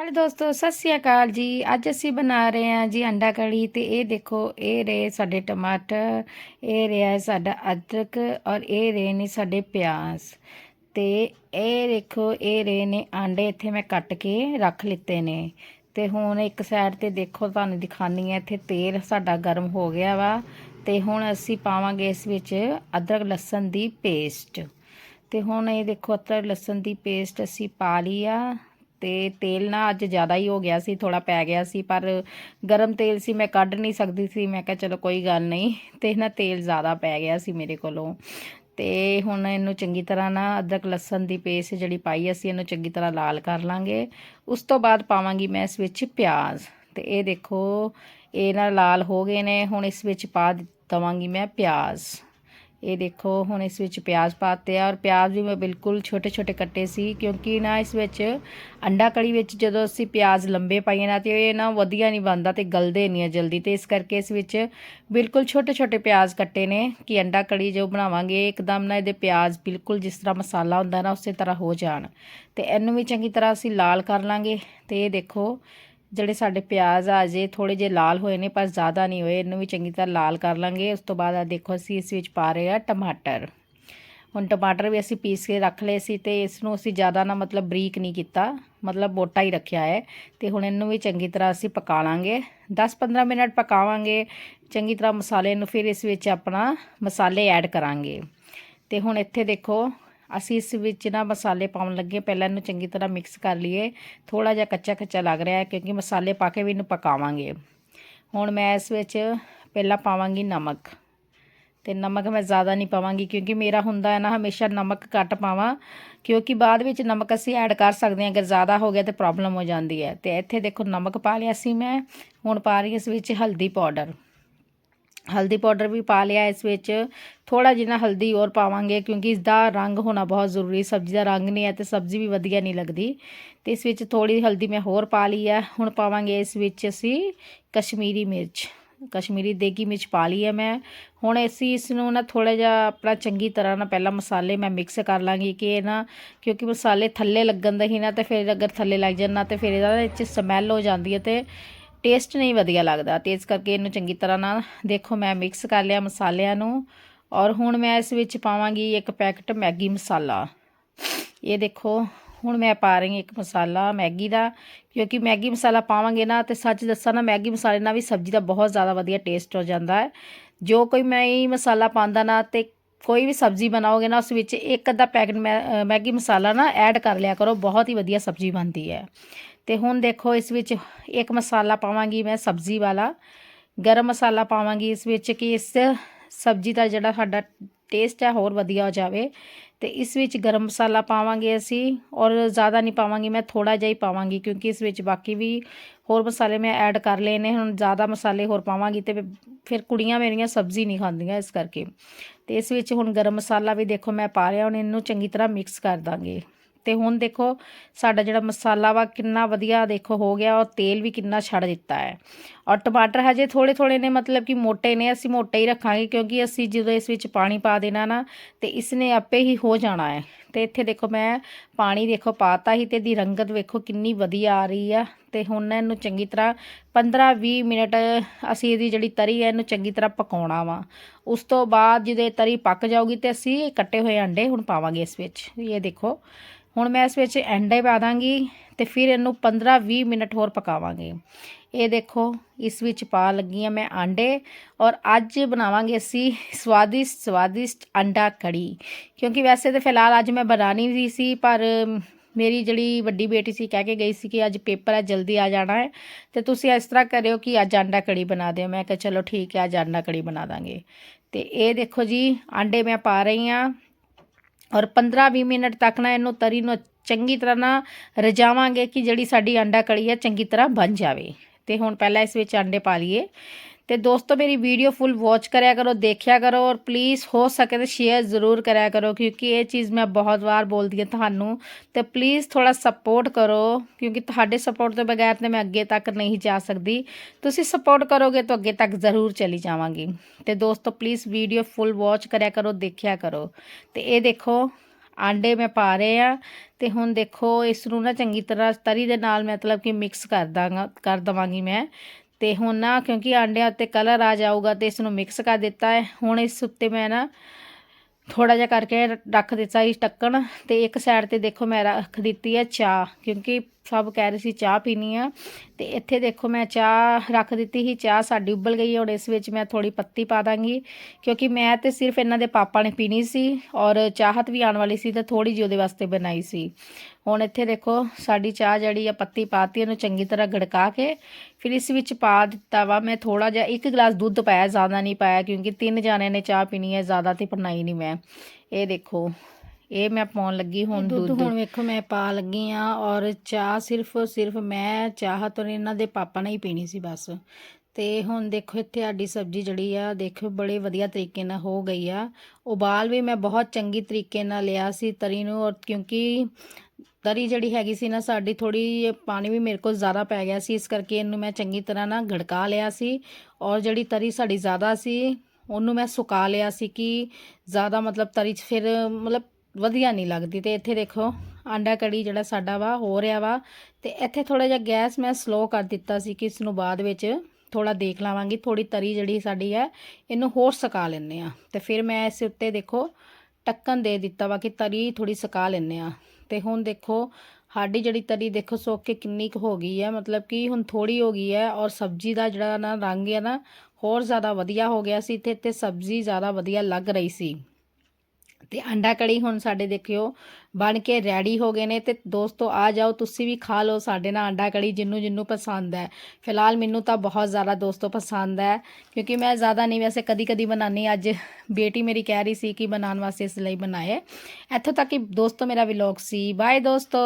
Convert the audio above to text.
Hello ਦੋਸਤੋ, ਸਤਿ ਸ਼੍ਰੀ ਅਕਾਲ ਜੀ। ਅੱਜ ਅਸੀਂ ਬਣਾ ਰਹੇ ਹਾਂ ਜੀ ਅੰਡਾ ਕੜੀ ਤੇ ਇਹ ਦੇਖੋ, ਇਹ ਰਹੇ ਸਾਡੇ ਟਮਾਟਰ, ਇਹ ਰਿਹਾ ਸਾਡਾ ਅਦਰਕ ਔਰ ਇਹ ਰਹੇ ਨੇ ਸਾਡੇ ਪਿਆਜ਼। ਤੇ ਇਹ ਦੇਖੋ, ਇਹ ਰਹੇ ਨੇ ਆਂਡੇ, ਇੱਥੇ ਮੈਂ ਕੱਟ ਕੇ ਰੱਖ ਲਿੱਤੇ ਨੇ। ਤੇ ਹੁਣ ਇੱਕ ਸਾਈਡ ਤੇ ਦੇਖੋ, ਤੁਹਾਨੂੰ ਦਿਖਾਨੀ ਹੈ, ਇੱਥੇ ਤੇਲ ਸਾਡਾ ਗਰਮ ਹੋ ਗਿਆ ਵਾ। ਤੇ ਹੁਣ ਅਸੀਂ ਪਾਵਾਂਗੇ ਇਸ ਵਿੱਚ ਅਦਰਕ ਲਸਣ ਦੀ ਪੇਸਟ ਤੇ ਹੁਣ ਇਹ ਦੇਖੋ, ਅਦਰਕ ਲਸਣ ਦੀ ਪੇਸਟ ਅਸੀਂ ਪਾ ਲਈ ਆ। ਤੇ ਤੇਲ ਨਾ ਅੱਜ ਜ਼ਿਆਦਾ ਹੀ ਹੋ ਗਿਆ ਸੀ ਥੋੜਾ ਪੈ ਗਿਆ ਸੀ, ਪਰ ਗਰਮ ਤੇਲ ਸੀ, ਮੈਂ ਕੱਢ ਨਹੀਂ ਸਕਦੀ ਸੀ, ਮੈਂ ਕਿਹਾ ਚਲੋ ਕੋਈ ਗੱਲ ਨਹੀਂ, ਤੇ ਨਾ ਤੇਲ ਜ਼ਿਆਦਾ ਪੈ ਗਿਆ ਸੀ ਮੇਰੇ ਕੋਲੋਂ। ਤੇ ਹੁਣ ਇਹਨੂੰ ਚੰਗੀ ਤਰ੍ਹਾਂ ਨਾ ਅਦਰਕ ਲਸਣ ਦੀ ਪੇਸਟ ਜਿਹੜੀ ਪਾਈ ਅਸੀਂ ਇਹਨੂੰ ਚੰਗੀ ਤਰ੍ਹਾਂ ਲਾਲ ਕਰ ਲਾਂਗੇ। ਉਸ ਤੋਂ ਬਾਅਦ ਪਾਵਾਂਗੀ ਮੈਂ ਇਸ ਵਿੱਚ ਪਿਆਜ਼, ਤੇ ਇਹ ਦੇਖੋ, ਇਹ ਨਾ ਲਾਲ ਹੋ ਗਏ ਨੇ, ਹੁਣ ਇਸ ਵਿੱਚ ਪਾ ਦਵਾਂਗੀ ਮੈਂ ਪਿਆਜ਼। ਇਹ ਦੇਖੋ, ਹੁਣ ਇਸ ਵਿੱਚ ਪਿਆਜ਼ ਪਾਤੇ ਆ ਔਰ ਪਿਆਜ਼ ਵੀ ਮੈਂ ਬਿਲਕੁਲ ਛੋਟੇ ਛੋਟੇ ਕੱਟੇ ਸੀ ਕਿਉਂਕਿ ਨਾ ਇਸ ਵਿੱਚ ਅੰਡਾ ਕੜੀ ਵਿੱਚ ਜਦੋਂ ਅਸੀਂ ਪਿਆਜ਼ ਲੰਬੇ ਪਾਈਏ ਨਾ ਤੇ ਇਹ ਨਾ ਵਧੀਆ ਨਹੀਂ ਬਣਦਾ ਤੇ ਗਲਦੇ ਨਹੀਂ ਆ ਜਲਦੀ ਤੇ ਇਸ ਕਰਕੇ ਇਸ ਵਿੱਚ ਬਿਲਕੁਲ ਛੋਟੇ ਛੋਟੇ ਪਿਆਜ਼ ਕੱਟੇ ਨੇ ਕਿ ਅੰਡਾ ਕੜੀ ਜੋ ਬਣਾਵਾਂਗੇ, ਇੱਕਦਮ ਨਾ ਇਹਦੇ ਪਿਆਜ਼ ਬਿਲਕੁਲ ਜਿਸ ਤਰ੍ਹਾਂ ਮਸਾਲਾ ਹੁੰਦਾ ਨਾ ਉਸੇ ਤਰ੍ਹਾਂ ਹੋ ਜਾਣ। ਤੇ ਇਹਨੂੰ ਵੀ ਚੰਗੀ ਤਰ੍ਹਾਂ ਅਸੀਂ ਲਾਲ ਕਰ ਲਾਂਗੇ ਤੇ ਇਹ ਦੇਖੋ ਜਿਹੜੇ ਸਾਡੇ ਪਿਆਜ਼ ਆ ਜੇ ਥੋੜੇ ਜਿਹੇ ਲਾਲ ਹੋਏ ਨੇ, ਪਰ ਜ਼ਿਆਦਾ ਨਹੀਂ ਹੋਏ, ਇਹਨੂੰ ਵੀ ਚੰਗੀ ਤਰ੍ਹਾਂ ਲਾਲ ਕਰ ਲਾਂਗੇ। ਉਸ ਤੋਂ ਬਾਅਦ ਆ ਦੇਖੋ, ਅਸੀਂ ਇਸ ਵਿੱਚ ਪਾ ਰਹੇ ਆ ਟਮਾਟਰ। ਹੁਣ ਟਮਾਟਰ ਵੀ ਅਸੀਂ ਪੀਸ ਕੇ ਰੱਖ ਲਏ ਸੀ ਤੇ ਇਸ ਨੂੰ ਅਸੀਂ ਜ਼ਿਆਦਾ ਨਾ ਮਤਲਬ ਬਰੀਕ ਨਹੀਂ ਕੀਤਾ, ਮਤਲਬ ਮੋਟਾ ਹੀ ਰੱਖਿਆ ਹੈ। ਤੇ ਹੁਣ ਇਹਨੂੰ ਵੀ ਚੰਗੀ ਤਰ੍ਹਾਂ ਅਸੀਂ ਪਕਾ ਲਾਂਗੇ। 10-15 ਮਿੰਟ ਪਕਾਵਾਂਗੇ, ਚੰਗੀ ਤਰ੍ਹਾਂ ਮਸਾਲੇ ਨੂੰ ਫਿਰ ਇਸ ਵਿੱਚ ਆਪਣਾ ਮਸਾਲੇ ਐਡ ਕਰਾਂਗੇ। ਤੇ ਹੁਣ ਇੱਥੇ ਦੇਖੋ ਅਸੀਂ ਇਸ ਵਿੱਚ ਨਾ ਮਸਾਲੇ ਪਾਉਣ ਲੱਗੇ ਪਹਿਲਾਂ ਇਹਨੂੰ ਚੰਗੀ ਤਰ੍ਹਾਂ ਮਿਕਸ ਕਰ ਲਈਏ। ਥੋੜਾ ਜਿਹਾ ਕੱਚਾ ਕੱਚਾ ਲੱਗ ਰਿਹਾ ਹੈ ਕਿਉਂਕਿ ਮਸਾਲੇ ਪਾ ਕੇ ਵੀ ਇਹਨੂੰ ਪਕਾਵਾਂਗੇ। ਹੁਣ ਮੈਂ ਇਸ ਵਿੱਚ ਪਹਿਲਾਂ ਪਾਵਾਂਗੀ ਨਮਕ। ਤੇ ਨਮਕ ਮੈਂ ਜ਼ਿਆਦਾ ਨਹੀਂ ਪਾਵਾਂਗੀ ਕਿਉਂਕਿ ਮੇਰਾ ਹੁੰਦਾ ਹੈ ਨਾ ਹਮੇਸ਼ਾ ਨਮਕ ਘੱਟ ਪਾਵਾਂ। ਕਿਉਂਕਿ ਬਾਅਦ ਵਿੱਚ ਨਮਕ ਅਸੀਂ ਐਡ ਕਰ ਸਕਦੇ ਹਾਂ। ਅਗਰ ਜ਼ਿਆਦਾ ਹੋ ਗਿਆ ਤੇ ਪ੍ਰੋਬਲਮ ਹੋ ਜਾਂਦੀ ਹੈ। ਤੇ ਇੱਥੇ ਦੇਖੋ ਨਮਕ ਪਾ ਲਿਆ ਸੀ ਮੈਂ। ਹੁਣ ਪਾ ਰਹੀ ਇਸ ਵਿੱਚ ਹਲਦੀ ਪਾਊਡਰ। ਹਲਦੀ ਪਾਊਡਰ ਵੀ ਪਾ ਲਿਆ ਇਸ ਵਿੱਚ। ਥੋੜਾ ਜਿਹਾ ਹਲਦੀ ਹੋਰ ਪਾਵਾਂਗੇ ਕਿਉਂਕਿ ਇਸ ਦਾ ਰੰਗ ਹੋਣਾ ਬਹੁਤ ਜ਼ਰੂਰੀ, ਸਬਜ਼ੀ ਦਾ ਰੰਗ ਨਹੀਂ ਹੈ ਤੇ ਸਬਜ਼ੀ ਵੀ ਵਧੀਆ ਨਹੀਂ ਲੱਗਦੀ। ਤੇ ਇਸ ਵਿੱਚ ਥੋੜੀ ਹਲਦੀ ਮੈਂ ਹੋਰ ਪਾ ਲਈ ਹੈ। ਹੁਣ ਪਾਵਾਂਗੇ ਇਸ ਵਿੱਚ ਅਸੀਂ ਕਸ਼ਮੀਰੀ ਮਿਰਚ, ਕਸ਼ਮੀਰੀ ਦੇਗੀ ਮਿਰਚ ਪਾ ਲਈ ਹੈ ਮੈਂ। ਹੁਣ ਅਸੀਂ ਇਸ ਨੂੰ ਨਾ ਥੋੜਾ ਜਿਹਾ ਆਪਣਾ ਚੰਗੀ ਤਰ੍ਹਾਂ ਨਾਲ ਪਹਿਲਾਂ ਮਸਾਲੇ ਮੈਂ ਮਿਕਸ ਕਰ ਲਾਂਗੀ ਕਿ ਇਹ ਨਾ, ਕਿਉਂਕਿ ਮਸਾਲੇ ਥੱਲੇ ਲੱਗਣ ਦਾ ਹੀ ਨਾ ਤੇ ਫਿਰ ਅਗਰ ਥੱਲੇ ਲੱਗ ਜਾਣ ਨਾ ਤੇ ਫਿਰ ਇਹਦਾ ਵਿੱਚ ਸਮੈਲ ਹੋ ਜਾਂਦੀ ਹੈ ਤੇ ਟੇਸਟ ਨਹੀਂ ਵਧੀਆ ਲੱਗਦਾ। ਤੇ ਇਸ ਕਰਕੇ ਇਹਨੂੰ ਚੰਗੀ ਤਰ੍ਹਾਂ ਨਾਲ ਦੇਖੋ ਮੈਂ ਮਿਕਸ ਕਰ ਲਿਆ ਮਸਾਲਿਆਂ ਨੂੰ। ਔਰ ਹੁਣ ਮੈਂ ਇਸ ਵਿੱਚ ਪਾਵਾਂਗੀ ਇੱਕ ਪੈਕਟ ਮੈਗੀ ਮਸਾਲਾ। ਇਹ ਦੇਖੋ, ਹੁਣ ਮੈਂ ਪਾ ਰਹੀ ਹਾਂ ਇੱਕ ਮਸਾਲਾ ਮੈਗੀ ਦਾ। ਕਿਉਂਕਿ ਮੈਗੀ ਮਸਾਲਾ ਪਾਵਾਂਗੇ ਨਾ ਤੇ ਸੱਚ ਦੱਸਾਂ ਨਾ ਮੈਗੀ ਮਸਾਲੇ ਨਾਲ ਵੀ ਸਬਜ਼ੀ ਦਾ ਬਹੁਤ ਜ਼ਿਆਦਾ ਵਧੀਆ ਟੇਸਟ ਹੋ ਜਾਂਦਾ ਹੈ। ਜੋ ਕੋਈ ਮੈਂ ਇਹ ਮਸਾਲਾ ਪਾਉਂਦਾ ਨਾ ਤੇ ਕੋਈ ਵੀ ਸਬਜ਼ੀ ਬਣਾਓਗੇ ਨਾ, ਉਸ ਵਿੱਚ ਇੱਕ ਅੱਧਾ ਪੈਕਟ ਮੈਗੀ ਮਸਾਲਾ ਨਾ ਐਡ ਕਰ ਲਿਆ ਕਰੋ, ਬਹੁਤ ਹੀ ਵਧੀਆ ਸਬਜ਼ੀ ਬਣਦੀ ਹੈ। ਤੇ ਹੁਣ ਦੇਖੋ ਇਸ ਵਿੱਚ ਇੱਕ ਮਸਾਲਾ ਪਾਵਾਂਗੀ ਮੈਂ ਸਬਜ਼ੀ ਵਾਲਾ, ਗਰਮ ਮਸਾਲਾ ਪਾਵਾਂਗੀ ਇਸ ਵਿੱਚ ਕਿ ਇਸ ਸਬਜ਼ੀ ਦਾ ਜਿਹੜਾ ਸਾਡਾ ਟੇਸਟ ਹੈ ਹੋਰ ਵਧੀਆ ਹੋ ਜਾਵੇ ਤੇ ਇਸ ਵਿੱਚ ਗਰਮ ਮਸਾਲਾ ਪਾਵਾਂਗੇ ਅਸੀਂ ਔਰ ਜ਼ਿਆਦਾ ਨਹੀਂ ਪਾਵਾਂਗੀ ਮੈਂ ਥੋੜਾ ਜਿਹਾ ਹੀ ਪਾਵਾਂਗੀ ਕਿਉਂਕਿ ਇਸ ਵਿੱਚ ਬਾਕੀ ਵੀ ਹੋਰ ਮਸਾਲੇ ਮੈਂ ਐਡ ਕਰ ਲਏ ਨੇ, ਹੁਣ ਜ਼ਿਆਦਾ ਮਸਾਲੇ ਹੋਰ ਪਾਵਾਂਗੀ ਤੇ ਫਿਰ ਕੁੜੀਆਂ ਮੇਰੀਆਂ ਸਬਜ਼ੀ ਨਹੀਂ ਖਾਂਦੀਆਂ ਇਸ ਕਰਕੇ ਤੇ ਇਸ ਵਿੱਚ ਹੁਣ ਗਰਮ ਮਸਾਲਾ ਵੀ ਦੇਖੋ ਮੈਂ ਪਾ ਰਿਹਾ ਹੁਣ ਇਹਨੂੰ ਚੰਗੀ ਤਰ੍ਹਾਂ ਮਿਕਸ ਕਰ ਦਾਂਗੇ। ਅਤੇ ਹੁਣ ਦੇਖੋ, ਸਾਡਾ ਜਿਹੜਾ ਮਸਾਲਾ ਵਾ ਕਿੰਨਾ ਵਧੀਆ ਦੇਖੋ, ਹੋ ਗਿਆ, ਔਰ ਤੇਲ ਵੀ ਕਿੰਨਾ ਛੱਡ ਦਿੱਤਾ ਹੈ। ਔਰ ਟਮਾਟਰ ਹਜੇ ਥੋੜੇ ਥੋੜੇ ਨੇ, ਮਤਲਬ ਕਿ ਮੋਟੇ ਨੇ, ਅਸੀਂ ਮੋਟੇ ਹੀ ਰੱਖਾਂਗੇ ਕਿਉਂਕਿ ਅਸੀਂ ਜਦੋਂ ਇਸ ਵਿੱਚ ਪਾਣੀ ਪਾ ਦੇਣਾ ਨਾ, ਤੇ ਇਸ ਨੇ ਆਪੇ ਹੀ ਹੋ ਜਾਣਾ ਹੈ। ਤੇ ਇੱਥੇ ਦੇਖੋ ਮੈਂ ਪਾਣੀ ਦੇਖੋ ਪਾਤਾ ਹੀ ਤੇ ਦੀ ਰੰਗਤ ਵੇਖੋ ਕਿੰਨੀ ਵਧੀਆ ਆ ਰਹੀ ਆ। ਤੇ ਹੁਣ ਇਹਨੂੰ ਚੰਗੀ ਤਰ੍ਹਾਂ 15-20 ਮਿੰਟ ਅਸੀਂ ਇਹਦੀ ਜਿਹੜੀ ਤਰੀ ਹੈ ਇਹਨੂੰ ਚੰਗੀ ਤਰ੍ਹਾਂ ਪਕਾਉਣਾ ਵਾ। ਉਸ ਤੋਂ ਬਾਅਦ ਜਦੋਂ ਇਹ ਤਰੀ ਪੱਕ ਜਾਊਗੀ ਤੇ ਅਸੀਂ ਕੱਟੇ ਹੋਏ ਅੰਡੇ ਹੁਣ ਪਾਵਾਂਗੇ ਇਸ ਵਿੱਚ। ਇਹ ਦੇਖੋ, ਹੁਣ ਮੈਂ ਇਸ ਵਿੱਚ ਅੰਡੇ ਪਾ ਦਾਂਗੀ ਤੇ ਫਿਰ ਇਹਨੂੰ 15-20 ਮਿੰਟ ਹੋਰ ਪਕਾਵਾਂਗੇ। ਇਹ ਦੇਖੋ, ਇਸ ਵਿੱਚ ਪਾ ਲੱਗੀ ਆ ਮੈਂ ਆਂਡੇ ਔਰ ਅੱਜ ਬਣਾਵਾਂਗੇ ਅਸੀਂ ਸਵਾਦਿਸ਼ਟ ਸਵਾਦਿਸ਼ਟ ਅੰਡਾ ਕੜੀ। ਕਿਉਂਕਿ ਵੈਸੇ ਤਾਂ ਫਿਲਹਾਲ ਅੱਜ ਮੈਂ ਬਣਾਣੀ ਵੀ ਸੀ, ਪਰ ਮੇਰੀ ਜਿਹੜੀ ਵੱਡੀ ਬੇਟੀ ਸੀ, ਕਹਿ ਕੇ ਗਈ ਸੀ ਕਿ ਅੱਜ ਪੇਪਰ ਹੈ, ਜਲਦੀ ਆ ਜਾਣਾ ਹੈ। ਤੇ ਤੁਸੀਂ ਇਸ ਤਰ੍ਹਾਂ ਕਰਿਓ ਕਿ ਅੱਜ ਆਂਡਾ ਕੜੀ ਬਣਾ ਦਿਓ। ਮੈਂ ਕਿਹਾ ਚਲੋ ਠੀਕ ਹੈ, ਅੱਜ ਆਂਡਾ ਕੜੀ ਬਣਾ ਦਾਂਗੇ। ਤੇ ਇਹ ਦੇਖੋ ਜੀ, ਆਂਡੇ ਮੈਂ ਪਾ ਰਹੀ ਆ ਔਰ 15-20 ਮਿੰਟ ਤੱਕ ਨਾ ਇਹਨੂੰ ਤਰੀ ਨੂੰ ਚੰਗੀ ਤਰ੍ਹਾਂ ਨਾ ਰਜਾਵਾਂਗੇ ਕਿ ਜਿਹੜੀ ਸਾਡੀ ਅੰਡਾ ਕੜੀ ਹੈ, ਚੰਗੀ ਤਰ੍ਹਾਂ ਬਣ ਜਾਵੇ। ਤੇ ਹੁਣ ਪਹਿਲਾਂ ਇਸ ਵਿੱਚ ਅੰਡੇ ਪਾ ਲਈਏ। ਤੇ ਦੋਸਤੋ, ਮੇਰੀ ਵੀਡੀਓ ਫੁੱਲ ਵਾਚ ਕਰਿਆ ਕਰੋ, ਦੇਖਿਆ ਕਰੋ ਔਰ ਪਲੀਜ਼ ਹੋ ਸਕੇ ਤਾਂ ਸ਼ੇਅਰ ਜ਼ਰੂਰ ਕਰਿਆ ਕਰੋ ਕਿਉਂਕਿ ਇਹ ਚੀਜ਼ ਮੈਂ ਬਹੁਤ ਵਾਰ ਬੋਲਦੀ ਹਾਂ ਤੁਹਾਨੂੰ। ਤੇ ਪਲੀਜ਼ ਥੋੜਾ ਸਪੋਰਟ ਕਰੋ ਕਿਉਂਕਿ ਤੁਹਾਡੇ ਸਪੋਰਟ ਤੋਂ ਬਗੈਰ ਤੇ ਮੈਂ ਅੱਗੇ ਤੱਕ ਨਹੀਂ ਜਾ ਸਕਦੀ। ਤੁਸੀਂ ਸਪੋਰਟ ਕਰੋਗੇ ਤਾਂ ਅੱਗੇ ਤੱਕ ਜ਼ਰੂਰ ਚਲੀ ਜਾਵਾਂਗੀ। ਤੇ ਦੋਸਤੋ ਪਲੀਜ਼ ਵੀਡੀਓ ਫੁੱਲ ਵਾਚ ਕਰਿਆ ਕਰੋ, ਦੇਖਿਆ ਕਰੋ। ਤੇ ਇਹ ਦੇਖੋ ਆਂਡੇ ਮੈਂ ਪਾ ਰਹੇ ਆ ਤੇ ਹੁਣ ਦੇਖੋ ਇਸ ਨੂੰ ਨਾ ਚੰਗੀ ਤਰ੍ਹਾਂ ਤਰੀ ਦੇ ਨਾਲ ਮਤਲਬ ਕਿ ਮਿਕਸ ਕਰ ਦਾਂਗਾ, ਕਰ ਦਵਾਂਗੀ ਮੈਂ। ਤੇ ਹੁਣ ਨਾ ਕਿਉਂਕਿ ਆਂਡਿਆਂ ਉੱਤੇ ਕਲਰ ਆ ਜਾਊਗਾ ਤੇ ਇਸ ਨੂੰ ਮਿਕਸ ਕਰ ਦਿੱਤਾ ਹੈ, ਹੁਣ ਇਸ ਉੱਤੇ ਮੈਂ ਨਾ ਥੋੜਾ ਜਿਹਾ ਕਰਕੇ ਰੱਖ ਦਿੱਤਾ ਸੀ ਟੱਕਣ ਤੇ ਇੱਕ ਸਾਈਡ ਤੇ ਦੇਖੋ ਮੈਂ ਰੱਖ ਦਿੱਤੀ ਹੈ ਚਾਹ ਕਿਉਂਕਿ ਸਭ ਕਹਿ ਰਹੇ ਸੀ ਚਾਹ ਪੀਣੀ ਆ। ਤੇ ਇੱਥੇ ਦੇਖੋ ਮੈਂ ਚਾਹ ਰੱਖ ਦਿੱਤੀ ਸੀ, ਚਾਹ ਸਾਡੀ ਉਬਲ ਗਈ ਹੁਣ ਇਸ ਵਿੱਚ ਮੈਂ ਥੋੜੀ ਪੱਤੀ ਪਾ ਦਾਂਗੀ ਕਿਉਂਕਿ ਮੈਂ ਤੇ ਸਿਰਫ ਇਹਨਾਂ ਦੇ ਪਾਪਾ ਨੇ ਪੀਣੀ ਸੀ ਔਰ ਚਾਹਤ ਵੀ ਆਉਣ ਵਾਲੀ ਸੀ ਤਾਂ ਥੋੜੀ ਜਿਹੀ ਉਹਦੇ ਵਾਸਤੇ ਬਣਾਈ ਸੀ। ਹੁਣ ਇੱਥੇ ਦੇਖੋ ਸਾਡੀ ਚਾਹ ਜਿਹੜੀ ਆ ਪੱਤੀ ਪਾਤੀ, ਇਹਨੂੰ ਚੰਗੀ ਤਰ੍ਹਾਂ ਗੜਕਾ ਕੇ ਫਿਰ ਇਸ ਵਿੱਚ ਪਾ ਦਿੱਤਾ ਵਾ। ਮੈਂ ਥੋੜਾ ਜਿਹਾ ਇੱਕ ਗਲਾਸ ਦੁੱਧ ਪਾਇਆ, ਜ਼ਿਆਦਾ ਨਹੀਂ ਪਾਇਆ ਕਿਉਂਕਿ ਤਿੰਨ ਜਾਣਿਆਂ ਨੇ ਚਾਹ ਪੀਣੀ ਹੈ, ਜ਼ਿਆਦਾ ਤੇ ਬਣਾਈ ਨਹੀਂ ਮੈਂ। ਇਹ ਦੇਖੋ ਇਹ ਮੈਂ ਪਾਉਣ ਲੱਗੀ ਹੁਣ ਦੁੱਧ ਹੁਣ ਵੇਖੋ ਮੈਂ ਪਾ ਲੱਗੀ ਆ ਔਰ ਚਾਹ ਸਿਰਫ ਸਿਰਫ ਮੈਂ ਚਾਹਤ ਔਰ ਇਹਨਾਂ ਦੇ ਪਾਪਾ ਨੇ ਹੀ ਪੀਣੀ ਸੀ ਬਸ। ਤੇ ਹੁਣ ਦੇਖੋ ਇੱਥੇ ਸਾਡੀ ਸਬਜ਼ੀ ਜਿਹੜੀ ਆ ਦੇਖੋ ਬੜੇ ਵਧੀਆ ਤਰੀਕੇ ਨਾਲ ਹੋ ਗਈ ਆ। ਉਬਾਲ ਵੀ ਮੈਂ ਬਹੁਤ ਚੰਗੀ ਤਰੀਕੇ ਨਾਲ ਲਿਆ ਸੀ ਤਰੀ ਨੂੰ ਔਰ ਕਿਉਂਕਿ ਤਰੀ ਜਿਹੜੀ ਹੈਗੀ ਸੀ ਨਾ ਸਾਡੀ ਥੋੜੀ ਪਾਣੀ ਵੀ ਮੇਰੇ ਕੋਲ ਜ਼ਿਆਦਾ ਪੈ ਗਿਆ ਸੀ ਇਸ ਕਰਕੇ ਇਹਨੂੰ ਮੈਂ ਚੰਗੀ ਤਰ੍ਹਾਂ ਨਾ ਗੜਕਾ ਲਿਆ ਸੀ। ਔਰ ਜਿਹੜੀ ਤਰੀ ਸਾਡੀ ਜ਼ਿਆਦਾ ਸੀ ਉਹਨੂੰ ਮੈਂ ਸੁਕਾ ਲਿਆ ਸੀ ਕਿ ਜ਼ਿਆਦਾ ਮਤਲਬ ਤਰੀ 'ਚ ਫਿਰ ਮਤਲਬ ਵਧੀਆ ਨਹੀਂ ਲੱਗਦੀ ਤੇ ਇੱਥੇ ਦੇਖੋ ਆਂਡਾ ਕੜੀ ਜਿਹੜਾ ਸਾਡਾ ਵਾ, ਹੋ ਰਿਹਾ ਵਾ ਤੇ ਇੱਥੇ ਥੋੜਾ ਜਿਹਾ ਗੈਸ ਮੈਂ ਸਲੋ ਕਰ ਦਿੱਤਾ ਸੀ ਕਿ ਇਸ ਨੂੰ ਬਾਅਦ ਵਿੱਚ ਥੋੜਾ ਦੇਖ ਲਾਵਾਂਗੀ ਥੋੜੀ ਤਰੀ ਜਿਹੜੀ ਸਾਡੀ ਹੈ ਇਹਨੂੰ ਹੋਰ ਸੁਕਾ ਲੈਂਦੇ ਆ ਤੇ ਫਿਰ ਮੈਂ ਇਸ ਉੱਤੇ ਦੇਖੋ ਟੱਕਣ ਦੇ ਦਿੱਤਾ ਵਾ ਕਿ ਤਰੀ ਥੋੜੀ ਸੁਕਾ ਲੈਂਦੇ ਆ ਤੇ ਹੁਣ ਦੇਖੋ ਸਾਡੀ ਜਿਹੜੀ ਤਰੀ ਦੇਖੋ ਸੁੱਕ ਕੇ ਕਿੰਨੀ ਕੁ ਹੋ ਗਈ ਹੈ, ਮਤਲਬ ਕਿ ਹੁਣ ਥੋੜੀ ਹੋ ਗਈ ਹੈ ਔਰ ਸਬਜ਼ੀ ਦਾ ਜਿਹੜਾ ਨਾ ਰੰਗ ਹੈ ਨਾ ਹੋਰ ਜ਼ਿਆਦਾ ਵਧੀਆ ਹੋ ਗਿਆ ਸੀ ਤੇ ਤੇ ਸਬਜ਼ੀ ਜ਼ਿਆਦਾ ਵਧੀਆ ਲੱਗ ਰਹੀ ਸੀ। ਤੇ ਅੰਡਾ ਕੜੀ ਹੁਣ ਸਾਡੇ ਦੇਖਿਓ ਬਣ ਕੇ ਰੈਡੀ ਹੋ ਗਏ ਨੇ ਤੇ ਦੋਸਤੋ ਆ ਜਾਓ, ਤੁਸੀਂ ਵੀ ਖਾ ਲਓ ਸਾਡੇ ਨਾਲ ਅੰਡਾ ਕੜੀ ਜਿੰਨੂੰ ਜਿੰਨੂੰ ਪਸੰਦ ਹੈ। ਫਿਲਹਾਲ ਮੈਨੂੰ ਤਾਂ ਬਹੁਤ ਜ਼ਿਆਦਾ ਦੋਸਤੋ ਪਸੰਦ ਹੈ, ਕਿਉਂਕਿ ਮੈਂ ਜ਼ਿਆਦਾ ਨਹੀਂ ਵੈਸੇ ਕਦੀ ਕਦੀ ਬਣਾਉਣੀ ਅੱਜ ਬੇਟੀ ਮੇਰੀ ਕਹਿ ਰਹੀ ਸੀ ਕਿ ਬਣਾਉਣ ਵਾਸਤੇ ਇਸ ਲਈ ਬਣਾਏ। ਇੱਥੋਂ ਤੱਕ ਕਿ ਦੋਸਤੋ ਮੇਰਾ ਵਲੌਗ ਸੀ। ਬਾਏ ਦੋਸਤੋ।